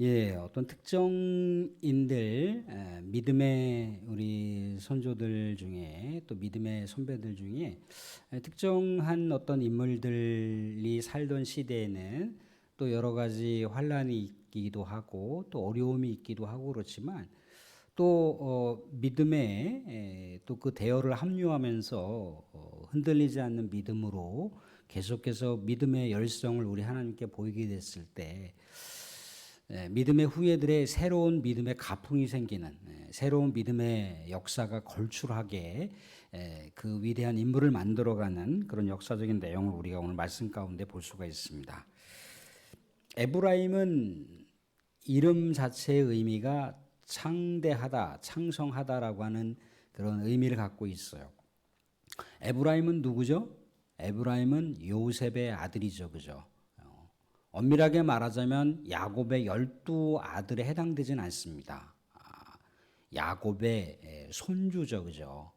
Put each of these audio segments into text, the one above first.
예, 어떤 특정인들 에, 믿음의 우리 선조들 중에 또 믿음의 선배들 중에 에, 특정한 어떤 인물들이 살던 시대에는 또 여러 가지 환란이 있기도 하고 또 어려움이 있기도 하고 그렇지만 또 어, 믿음에 또 그 대열을 합류하면서 어, 흔들리지 않는 믿음으로 계속해서 믿음의 열성을 우리 하나님께 보이게 됐을 때 예, 믿음의 후예들의 새로운 믿음의 가풍이 생기는 예, 새로운 믿음의 역사가 걸출하게 예, 그 위대한 인물을 만들어가는 그런 역사적인 내용을 우리가 오늘 말씀 가운데 볼 수가 있습니다. 에브라임은 이름 자체의 의미가 창대하다, 창성하다라고 하는 그런 의미를 갖고 있어요. 에브라임은 누구죠? 에브라임은 요셉의 아들이죠, 그죠? 어, 엄밀하게 말하자면 야곱의 열두 아들에 해당되진 않습니다. 아, 야곱의 에, 손주죠, 그죠?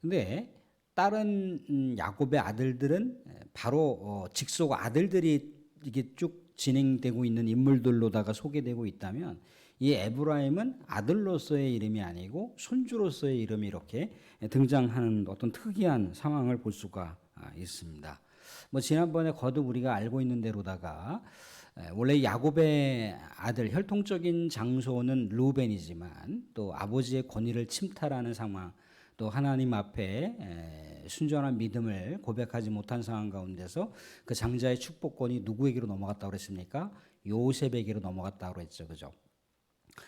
근데 다른 음, 야곱의 아들들은 에, 바로 어, 직속 아들들이 이게 쭉 진행되고 있는 인물들로다가 소개되고 있다면 이 에브라임은 아들로서의 이름이 아니고 손주로서의 이름이 이렇게 등장하는 어떤 특이한 상황을 볼 수가 아, 있습니다. 뭐 지난번에 거듭 우리가 알고 있는 대로다가 에, 원래 야곱의 아들 혈통적인 장소는 루벤이지만 또 아버지의 권위를 침탈하는 상황 또 하나님 앞에 에, 순전한 믿음을 고백하지 못한 상황 가운데서 그 장자의 축복권이 누구에게로 넘어갔다고 그랬습니까? 요셉에게로 넘어갔다고 그랬죠. 그죠?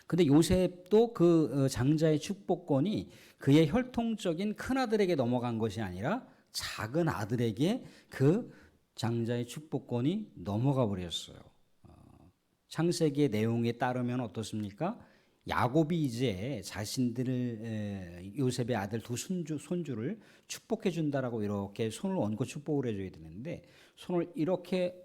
근데 요셉도 그 어, 장자의 축복권이 그의 혈통적인 큰아들에게 넘어간 것이 아니라 작은 아들에게 그 장자의 축복권이 넘어가 버렸어요. 어, 창세기의 내용에 따르면 어떻습니까? 야곱이 이제 자신들을 요셉의 아들 두 손주, 손주를 축복해 준다라고 이렇게 손을 얹고 축복을 해줘야 되는데 손을 이렇게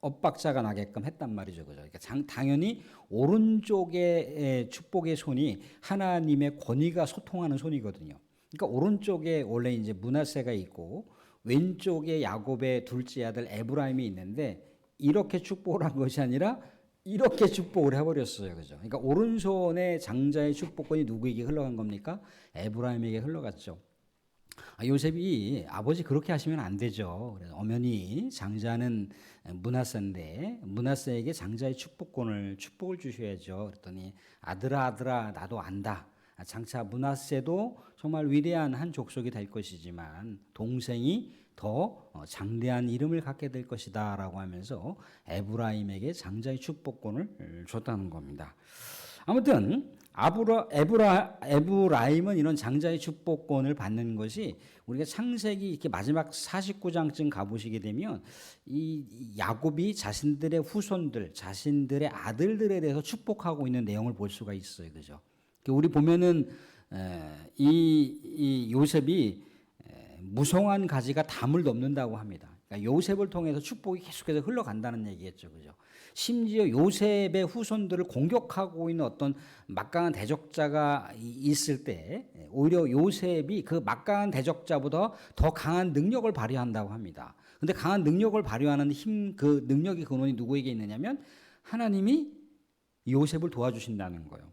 엇박자가 나게끔 했단 말이죠. 그죠? 그러니까 장, 당연히 오른쪽의 축복의 손이 하나님의 권위가 소통하는 손이거든요. 그러니까 오른쪽에 원래 이제 문하세가 있고 왼쪽에 야곱의 둘째 아들 에브라임이 있는데 이렇게 축복을 한 것이 아니라 이렇게 축복을 해버렸어요. 그죠? 그러니까 오른손에 장자의 축복권이 누구에게 흘러간 겁니까? 에브라임에게 흘러갔죠. 아, 요셉이 아버지 그렇게 하시면 안 되죠. 그래서 어머니 장자는 문하세인데 문하세에게 장자의 축복권을 축복을 주셔야죠. 그랬더니 아들아 아들아 나도 안다. 아, 장차 문하세도 정말 위대한 한 족속이 될 것이지만 동생이 더 어, 장대한 이름을 갖게 될 것이다 라고 하면서 에브라임에게 장자의 축복권을 줬다는 겁니다. 아무튼 아브라, 에브라, 에브라임은 이런 장자의 축복권을 받는 것이 우리가 창세기 이렇게 마지막 49장쯤 가보시게 되면 이 야곱이 자신들의 후손들, 자신들의 아들들에 대해서 축복하고 있는 내용을 볼 수가 있어요. 그죠? 우리 보면은 이, 이 요셉이 무성한 가지가 담을 넘는다고 합니다. 그러니까 요셉을 통해서 축복이 계속해서 흘러간다는 얘기겠죠. 그죠? 심지어 요셉의 후손들을 공격하고 있는 어떤 막강한 대적자가 있을 때 오히려 요셉이 그 막강한 대적자보다 더 강한 능력을 발휘한다고 합니다. 근데 강한 능력을 발휘하는 힘, 그 능력의 근원이 누구에게 있느냐면 하나님이 요셉을 도와주신다는 거예요.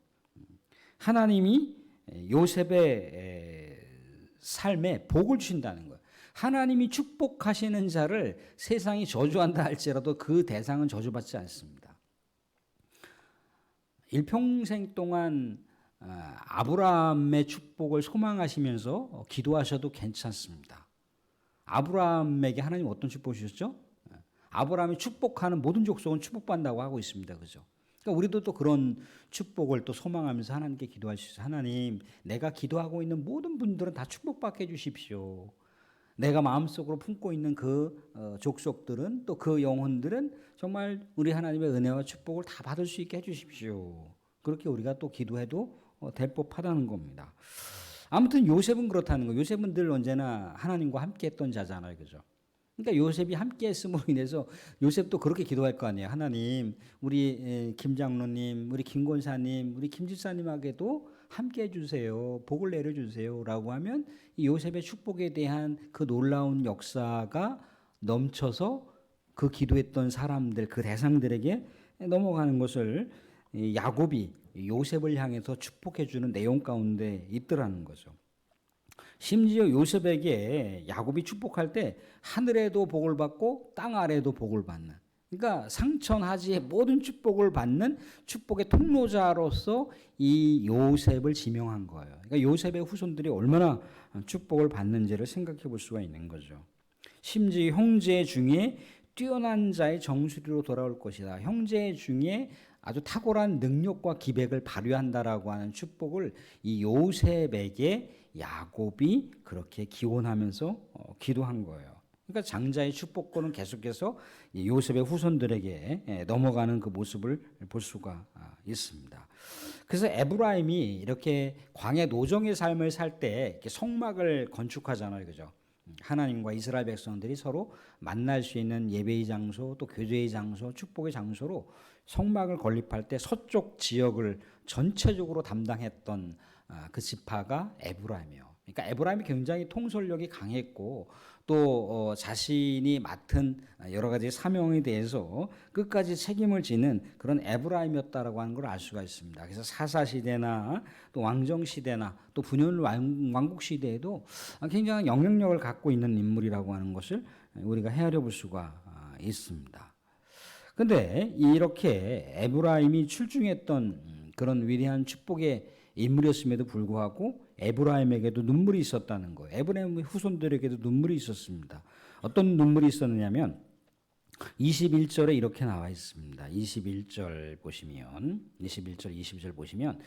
하나님이 요셉의 삶에 복을 주신다는 거예요. 하나님이 축복하시는 자를 세상이 저주한다 할지라도 그 대상은 저주받지 않습니다. 일평생 동안 아, 아브라함의 축복을 소망하시면서 기도하셔도 괜찮습니다. 아브라함에게 하나님 어떤 축복 주셨죠? 아브라함이 축복하는 모든 족속은 축복받는다고 하고 있습니다. 그죠? 그러니까 우리도 또 그런 축복을 또 소망하면서 하나님께 기도할 수 있어요. 하나님, 내가 기도하고 있는 모든 분들은 다 축복받게 해주십시오. 내가 마음속으로 품고 있는 그 어, 족속들은 또 그 영혼들은 정말 우리 하나님의 은혜와 축복을 다 받을 수 있게 해주십시오. 그렇게 우리가 또 기도해도 어, 될 법하다는 겁니다. 아무튼 요셉은 그렇다는 거. 요셉은 늘 언제나 하나님과 함께했던 자잖아요, 그죠? 그러니까 요셉이 함께 했음으로 인해서 요셉도 그렇게 기도할 거 아니에요. 하나님, 우리 김 장로님, 우리 김 권사님, 우리 김 집사님에게도 함께 해주세요. 복을 내려주세요. 라고 하면 이 요셉의 축복에 대한 그 놀라운 역사가 넘쳐서 그 기도했던 사람들 그 대상들에게 넘어가는 것을 이 야곱이 요셉을 향해서 축복해 주는 내용 가운데 있더라는 거죠. 심지어 요셉에게 야곱이 축복할 때 하늘에도 복을 받고 땅 아래도 복을 받는 그러니까 상천하지의 모든 축복을 받는 축복의 통로자로서 이 요셉을 지명한 거예요. 그러니까 요셉의 후손들이 얼마나 축복을 받는지를 생각해 볼 수가 있는 거죠. 심지어 형제 중에 뛰어난 자의 정수리로 돌아올 것이다. 형제 중에 아주 탁월한 능력과 기백을 발휘한다라고 하는 축복을 이 요셉에게 야곱이 그렇게 기원하면서 어, 기도한 거예요. 그러니까 장자의 축복권은 계속해서 이 요셉의 후손들에게 예, 넘어가는 그 모습을 볼 수가 아, 있습니다. 그래서 에브라임이 이렇게 광야 노정의 삶을 살 때 성막을 건축하잖아요, 그죠? 하나님과 이스라엘 백성들이 서로 만날 수 있는 예배의 장소, 또 교제의 장소, 축복의 장소로 성막을 건립할 때 서쪽 지역을 전체적으로 담당했던 아, 그 지파가 에브라임이에요. 그러니까 에브라임이 굉장히 통솔력이 강했고 또 어, 자신이 맡은 여러 가지 사명에 대해서 끝까지 책임을 지는 그런 에브라임이었다라고 하는 걸 알 수가 있습니다. 그래서 사사 시대나 또 왕정 시대나 또 분열 왕국 시대에도 굉장한 영향력을 갖고 있는 인물이라고 하는 것을 우리가 헤아려 볼 수가 아, 있습니다. 근데 이렇게 에브라임이 출중했던 그런 위대한 축복의 인물이었음에도 불구하고 에브라임에게도 눈물이 있었다는 거예요. 에브라임 후손들에게도 눈물이 있었습니다. 어떤 눈물이 있었느냐면 21절에 이렇게 나와 있습니다. 21절 보시면 21절 22절 보시면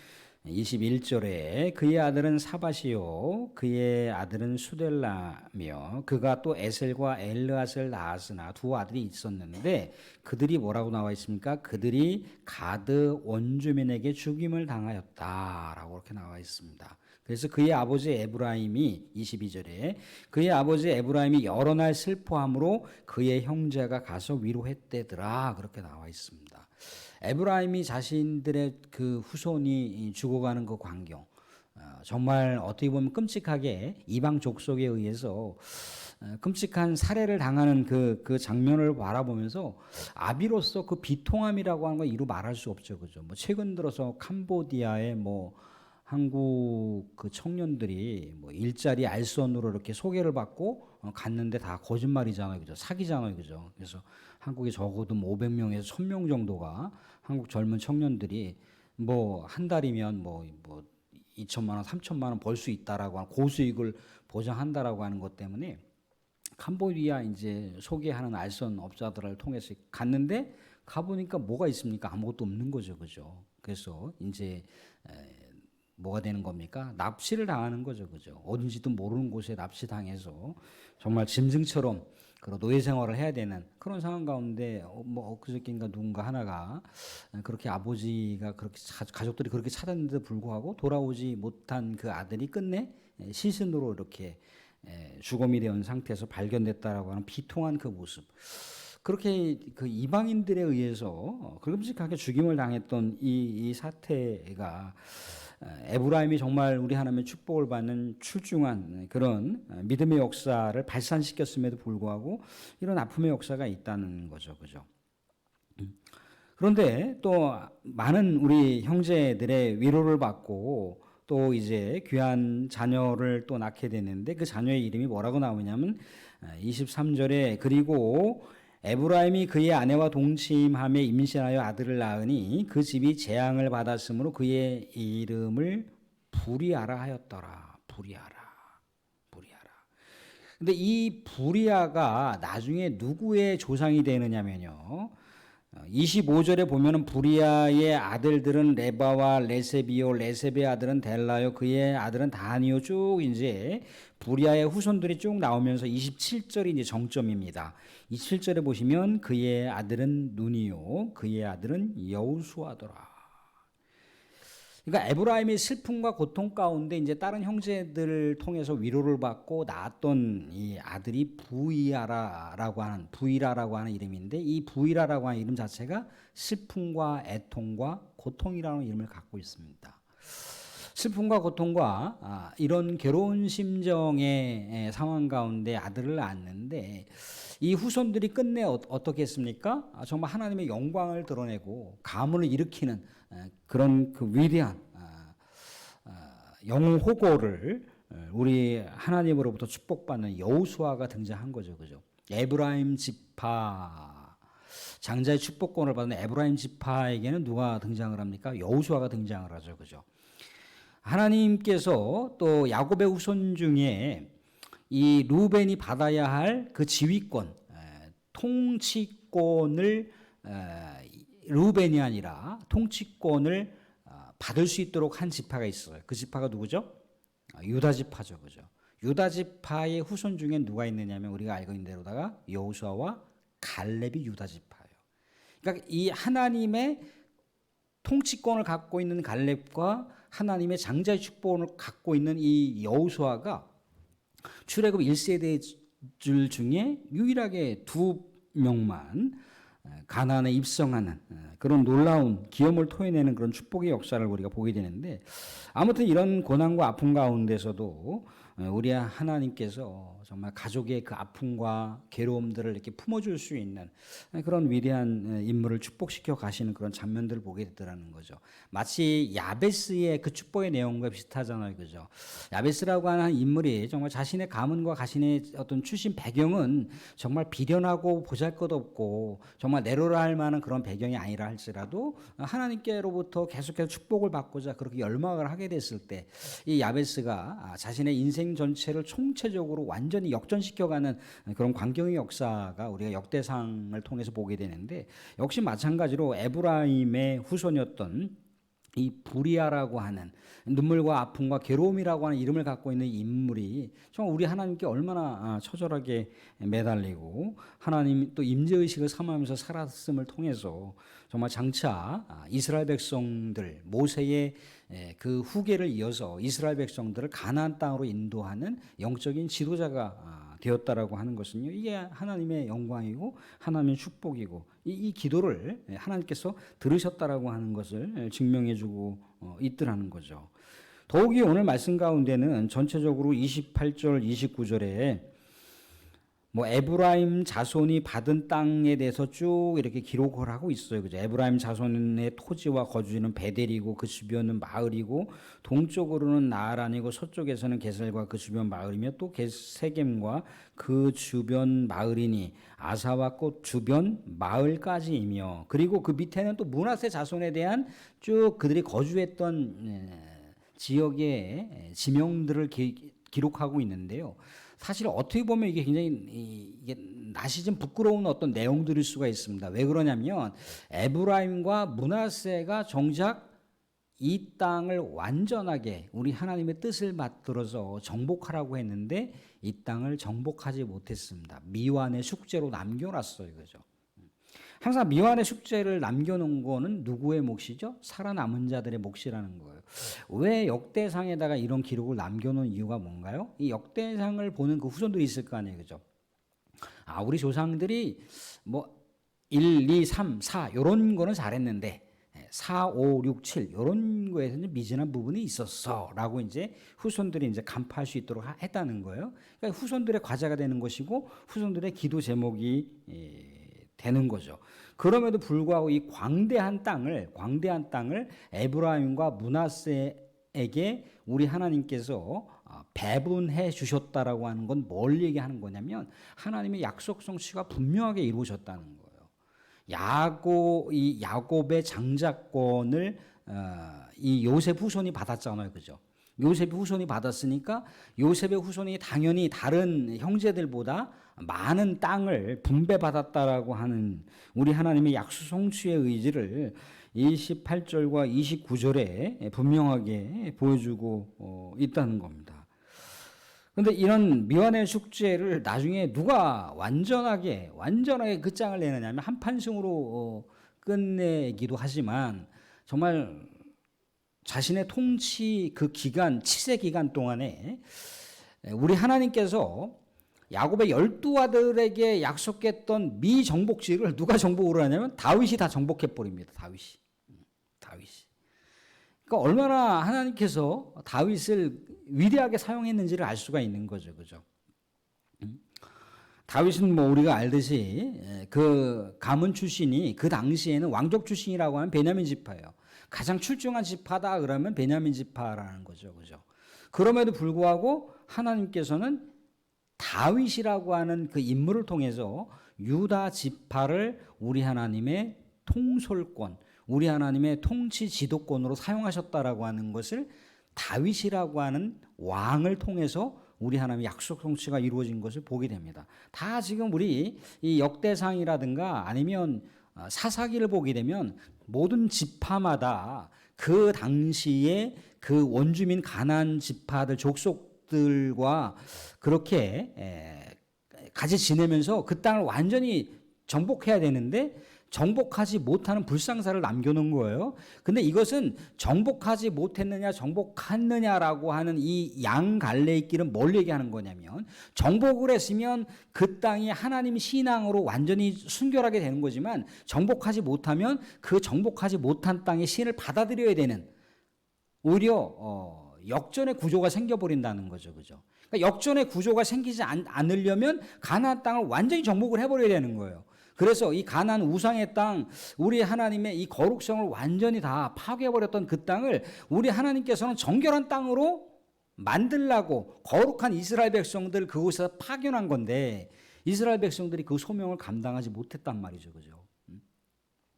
21절에 그의 아들은 사바시요 그의 아들은 수델라며 그가 또 에셀과 엘르앗을 낳았으나 두 아들이 있었는데 그들이 뭐라고 나와 있습니까? 그들이 가드 원주민에게 죽임을 당하였다라고 이렇게 나와 있습니다. 그래서 그의 아버지 에브라임이 22절에 그의 아버지 에브라임이 여러 날 슬퍼함으로 그의 형제가 가서 위로했대더라 그렇게 나와 있습니다. 에브라임이 자신들의 그 후손이 죽어가는 그 광경 어, 정말 어떻게 보면 끔찍하게 이방 족속에 의해서 어, 끔찍한 살해를 당하는 그, 그 장면을 바라보면서 아비로서 그 비통함이라고 하는 걸 이루 말할 수 없죠. 그죠. 뭐 최근 들어서 캄보디아의 뭐 한국 그 청년들이 뭐 일자리 알선으로 이렇게 소개를 받고 어, 갔는데 다 거짓말이잖아요. 그죠. 사기잖아요. 그죠. 그래서 한국에 적어도 500명에서 뭐 1000명 정도가 한국 젊은 청년들이 뭐 한 달이면 뭐, 뭐 2천만 원, 3천만 원 벌 수 있다라고 하는 고수익을 보장한다라고 하는 것 때문에 캄보디아 이제 소개하는 알선 업자들을 통해서 갔는데 가보니까 뭐가 있습니까? 아무것도 없는 거죠. 그죠? 그래서 이제 뭐가 되는 겁니까? 납치를 당하는 거죠. 그죠? 어딘지도 모르는 곳에 납치당해서 정말 짐승처럼 그런 노예 생활을 해야 되는 그런 상황 가운데 어, 뭐 엊그저께인가 누군가 하나가 그렇게 아버지가 그렇게 가족들이 그렇게 찾았는데도 불구하고 돌아오지 못한 그 아들이 끝내 시신으로 이렇게 죽음이 되어 상태에서 발견됐다라고 하는 비통한 그 모습. 그렇게 그 이방인들에 의해서 끔찍하게 죽임을 당했던 이, 이 사태가 에브라임이 정말 우리 하나님의 축복을 받는 출중한 그런 믿음의 역사를 발산시켰음에도 불구하고 이런 아픔의 역사가 있다는 거죠. 그죠? 그런데 또 많은 우리 형제들의 위로를 받고 또 이제 귀한 자녀를 또 낳게 되는데 그 자녀의 이름이 뭐라고 나오냐면 23절에 그리고 에브라임이 그의 아내와 동침함에 임신하여 아들을 낳으니 그 집이 재앙을 받았으므로 그의 이름을 부리아라 하였더라. 부리아라. 부리아라. 근데 이 부리아가 나중에 누구의 조상이 되느냐면요. 25절에 보면은 부리아의 아들들은 레바와 레세비오, 레세베 아들은 델라요, 그의 아들은 다니오 쭉 이제 부리아의 후손들이 쭉 나오면서 27절이 이제 정점입니다. 27절에 보시면 그의 아들은 눈이요, 그의 아들은 여우수하더라. 그러니까 에브라임의 슬픔과 고통 가운데 이제 다른 형제들을 통해서 위로를 받고 낳았던 이 아들이 부이라라고 하는 부이라라고 하는 이름인데 이 부이라라고 하는 이름 자체가 슬픔과 애통과 고통이라는 이름을 갖고 있습니다. 슬픔과 고통과 아, 이런 괴로운 심정의 에, 상황 가운데 아들을 낳았는데 이 후손들이 끝내 어, 어떻게 했습니까? 아, 정말 하나님의 영광을 드러내고 가문을 일으키는 에, 그런 그 위대한 아, 아, 영호고를 에, 우리 하나님으로부터 축복받는 여우수아가 등장한 거죠, 그죠? 에브라임 지파 장자의 축복권을 받은 에브라임 지파에게는 누가 등장을 합니까? 여우수아가 등장을 하죠, 그죠? 하나님께서 또 야곱의 후손 중에 이 루벤이 받아야 할 그 지휘권, 에, 통치권을 에, 루벤이 아니라 통치권을 아, 받을 수 있도록 한 지파가 있어요. 그 지파가 누구죠? 아, 유다 지파죠, 그죠? 유다 지파의 후손 중에 누가 있느냐면 우리가 알고 있는 대로다가 여호수아와 갈렙이 유다 지파예요. 그러니까 이 하나님의 통치권을 갖고 있는 갈렙과 하나님의 장자의 축복을 갖고 있는 이 여호수아가 출애굽 1세대들 중에 유일하게 두 명만 가나안에 입성하는 그런 놀라운 기염을 토해내는 그런 축복의 역사를 우리가 보게 되는데 아무튼 이런 고난과 아픔 가운데서도 우리 하나님께서 정말 가족의 그 아픔과 괴로움들을 이렇게 품어줄 수 있는 그런 위대한 인물을 축복시켜 가시는 그런 장면들을 보게 되더라는 거죠. 마치 야베스의 그 축복의 내용과 비슷하잖아요, 그죠? 야베스라고 하는 인물이 정말 자신의 가문과 자신의 어떤 출신 배경은 정말 비련하고 보잘 것 없고 정말 내로라 할 만한 그런 배경이 아니라 할지라도 하나님께로부터 계속해서 축복을 받고자 그렇게 열망을 하게 됐을 때 이 야베스가 자신의 인생 전체를 총체적으로 완전 히 역전시켜가는 그런 광경의 역사가 우리가 역대상을 통해서 보게 되는데 역시 마찬가지로 에브라임의 후손이었던 이 부리아라고 하는 눈물과 아픔과 괴로움이라고 하는 이름을 갖고 있는 인물이 정말 우리 하나님께 얼마나 아, 처절하게 매달리고 하나님 또 임재 의식을 삼으면서 살았음을 통해서 정말 장차 아, 이스라엘 백성들 모세의 그 후계를 이어서 이스라엘 백성들을 가나안 땅으로 인도하는 영적인 지도자가 아, 되었다라고 하는 것은요 이게 하나님의 영광이고 하나님의 축복이고 이, 이 기도를 하나님께서 들으셨다라고 하는 것을 증명해 주고 어, 있더라는 거죠. 더욱이 오늘 말씀 가운데는 전체적으로 28절, 29절에 뭐 에브라임 자손이 받은 땅에 대해서 쭉 이렇게 기록을 하고 있어요. 그죠? 에브라임 자손의 토지와 거주지는 베델이고 그 주변은 마을이고 동쪽으로는 나아란이고 서쪽에서는 게셀과 그 주변 마을이며 또 세겜과 그 주변 마을이니 아사와 꽃 주변 마을까지이며 그리고 그 밑에는 또 문하세 자손에 대한 쭉 그들이 거주했던 지역의 지명들을 기, 기록하고 있는데요. 사실 어떻게 보면 이게 굉장히 이게 낯이 좀 부끄러운 어떤 내용들일 수가 있습니다. 왜 그러냐면 에브라임과 문하세가 정작 이 땅을 완전하게 우리 하나님의 뜻을 받들어서 정복하라고 했는데 이 땅을 정복하지 못했습니다. 미완의 숙제로 남겨놨어요, 그죠? 항상 미완의 숙제를 남겨놓은 거는 누구의 몫이죠? 살아남은 자들의 몫이라는 거예요. 왜 역대상에다가 이런 기록을 남겨놓은 이유가 뭔가요? 이 역대상을 보는 그 후손들이 있을 거 아니에요, 그죠? 아, 우리 조상들이 뭐 1, 2, 3, 4 이런 거는 잘했는데 4, 5, 6, 7 이런 거에서는 미진한 부분이 있었어라고 이제 후손들이 이제 간파할 수 있도록 했다는 거예요. 그러니까 후손들의 과제가 되는 것이고 후손들의 기도 제목이 되는 거죠. 그럼에도 불구하고 이 광대한 땅을 광대한 땅을 에브라임과 문하세에게 우리 하나님께서 어, 배분해 주셨다라고 하는 건 뭘 얘기하는 거냐면 하나님의 약속 성취가 분명하게 이루어졌다는 거예요. 야곱 이 야곱의 장자권을 어, 이 요셉 후손이 받았잖아요, 그죠? 요셉의 후손이 받았으니까 요셉의 후손이 당연히 다른 형제들보다 많은 땅을 분배받았다라고 하는 우리 하나님의 약수 성취의 의지를 28절과 29절에 분명하게 보여주고 어, 있다는 겁니다. 근데 이런 미완의 숙제를 나중에 누가 완전하게 완전하게 그 짱을 내느냐면 한 판승으로 어, 끝내기도 하지만 정말 자신의 통치 그 기간 치세 기간 동안에 우리 하나님께서 야곱의 열두 아들에게 약속했던 미 정복지를 누가 정복을 하냐면 다윗이 다 정복해 버립니다. 다윗이. 음, 다윗이. 그러니까 얼마나 하나님께서 다윗을 위대하게 사용했는지를 알 수가 있는 거죠. 그죠? 음? 다윗은 뭐 우리가 알듯이 에, 그 가문 출신이 그 당시에는 왕족 출신이라고 하는 베냐민 지파예요. 가장 출중한 지파다 그러면 베냐민 지파라는 거죠. 그죠? 그럼에도 불구하고 하나님께서는 다윗이라고 하는 그 인물을 통해서 유다 지파를 우리 하나님의 통솔권, 우리 하나님의 통치 지도권으로 사용하셨다라고 하는 것을 다윗이라고 하는 왕을 통해서 우리 하나님의 약속 통치가 이루어진 것을 보게 됩니다. 다 지금 우리 이 역대상이라든가 아니면 어, 사사기를 보게 되면 모든 지파마다 그 당시에 그 원주민 가난 지파들 족속 들과 그렇게 에, 같이 지내면서 그 땅을 완전히 정복해야 되는데 정복하지 못하는 불상사를 남겨놓은 거예요. 근데 이것은 정복하지 못했느냐, 정복했느냐라고 하는 이 양 갈래의 길은 뭘 얘기하는 거냐면 정복을 했으면 그 땅이 하나님 신앙으로 완전히 순결하게 되는 거지만 정복하지 못하면 그 정복하지 못한 땅의 신을 받아들여야 되는 오히려 어, 역전의 구조가 생겨버린다는 거죠, 그죠? 그러니까 역전의 구조가 생기지 않, 않으려면 가나안 땅을 완전히 정복을 해버려야 되는 거예요. 그래서 이 가나안 우상의 땅, 우리 하나님의 이 거룩성을 완전히 다 파괴해버렸던 그 땅을 우리 하나님께서는 정결한 땅으로 만들라고 거룩한 이스라엘 백성들 그곳에서 파견한 건데 이스라엘 백성들이 그 소명을 감당하지 못했단 말이죠, 그죠? 음.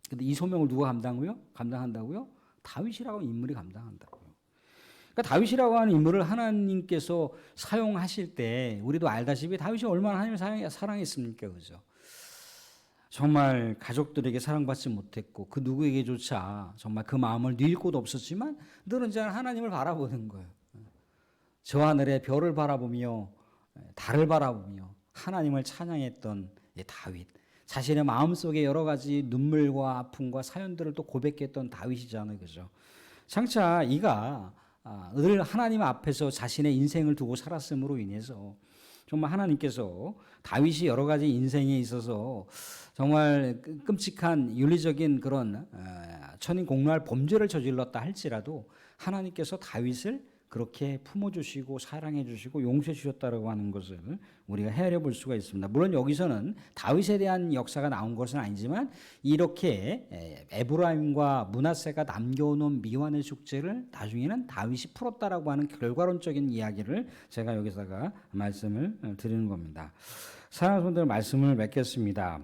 근데 이 소명을 누가 감당고요? 감당한다고요? 다윗이라고 인물이 감당한다고요. 그러니까 다윗이라고 하는 인물을 하나님께서 사용하실 때 우리도 알다시피 다윗이 얼마나 하나님을 사랑했습니까, 그죠? 정말 가족들에게 사랑받지 못했고 그 누구에게조차 정말 그 마음을 뉘일 곳 없었지만 늘은 저는 하나님을 바라보는 거예요. 저 하늘의 별을 바라보며 달을 바라보며 하나님을 찬양했던 다윗. 자신의 마음속에 여러 가지 눈물과 아픔과 사연들을 또 고백했던 다윗이잖아요. 그죠? 장차 이가 아, 늘 하나님 앞에서 자신의 인생을 두고 살았음으로 인해서 정말 하나님께서 다윗이 여러 가지 인생에 있어서 정말 끔찍한 윤리적인 그런 천인 공로할 범죄를 저질렀다 할지라도 하나님께서 다윗을 그렇게 품어주시고 사랑해주시고 용서해주셨다라고 하는 것을 우리가 헤아려 볼 수가 있습니다. 물론 여기서는 다윗에 대한 역사가 나온 것은 아니지만 이렇게 에브라임과 문하세가 남겨놓은 미완의 숙제를 나중에는 다윗이 풀었다라고 하는 결과론적인 이야기를 제가 여기다가 말씀을 드리는 겁니다. 사랑하는 분들 말씀을 맺겠습니다.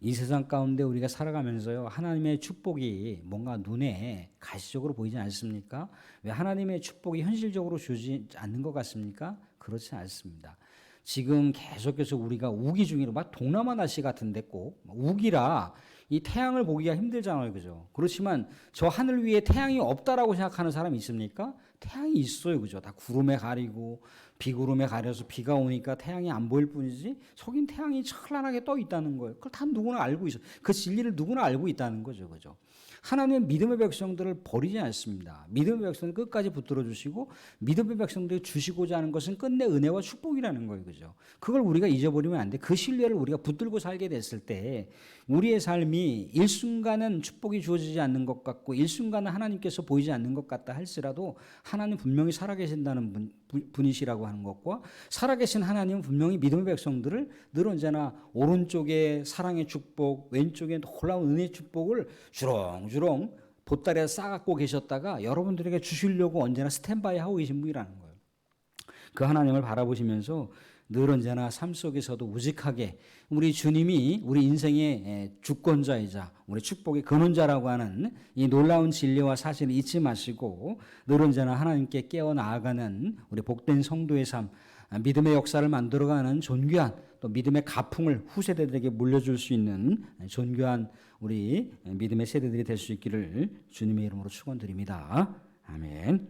이 세상 가운데 우리가 살아가면서요 하나님의 축복이 뭔가 눈에 가시적으로 보이지 않습니까? 왜 하나님의 축복이 현실적으로 주지 않는 것 같습니까? 그렇지 않습니다. 지금 계속해서 우리가 우기 중이라 막 동남아 날씨 같은데 꼭 우기라 이 태양을 보기가 힘들잖아요, 그죠? 그렇지만 저 하늘 위에 태양이 없다라고 생각하는 사람이 있습니까? 태양이 있어요, 그죠? 다 구름에 가리고 비구름에 가려서 비가 오니까 태양이 안 보일 뿐이지 속인 태양이 찬란하게 떠 있다는 거예요. 그걸 다 누구나 알고 있어. 그 진리를 누구나 알고 있다는 거죠, 그죠? 하나님은 믿음의 백성들을 버리지 않습니다. 믿음의 백성을 끝까지 붙들어 주시고 믿음의 백성들이 주시고자 하는 것은 끝내 은혜와 축복이라는 거예요. 그죠? 그걸 우리가 잊어버리면 안 돼. 그 신뢰를 우리가 붙들고 살게 됐을 때 우리의 삶이 일순간은 축복이 주어지지 않는 것 같고 일순간은 하나님께서 보이지 않는 것 같다 할지라도 하나님 분명히 살아계신다는 분, 분이시라고 하는 것과 살아계신 하나님은 분명히 믿음의 백성들을 늘 언제나 오른쪽에 사랑의 축복, 왼쪽에 놀라운 은혜의 축복을 주렁주렁 보따리에 싸갖고 계셨다가 여러분들에게 주시려고 언제나 스탠바이 하고 계신 분이라는 거예요. 그 하나님을 바라보시면서 늘 언제나 삶 속에서도 우직하게 우리 주님이 우리 인생의 주권자이자 우리 축복의 근원자라고 하는 이 놀라운 진리와 사실을 잊지 마시고 늘 언제나 하나님께 깨어 나아가는 우리 복된 성도의 삶, 믿음의 역사를 만들어가는 존귀한 또 믿음의 가풍을 후세대들에게 물려줄 수 있는 존귀한 우리 믿음의 세대들이 될 수 있기를 주님의 이름으로 축원드립니다. 아멘.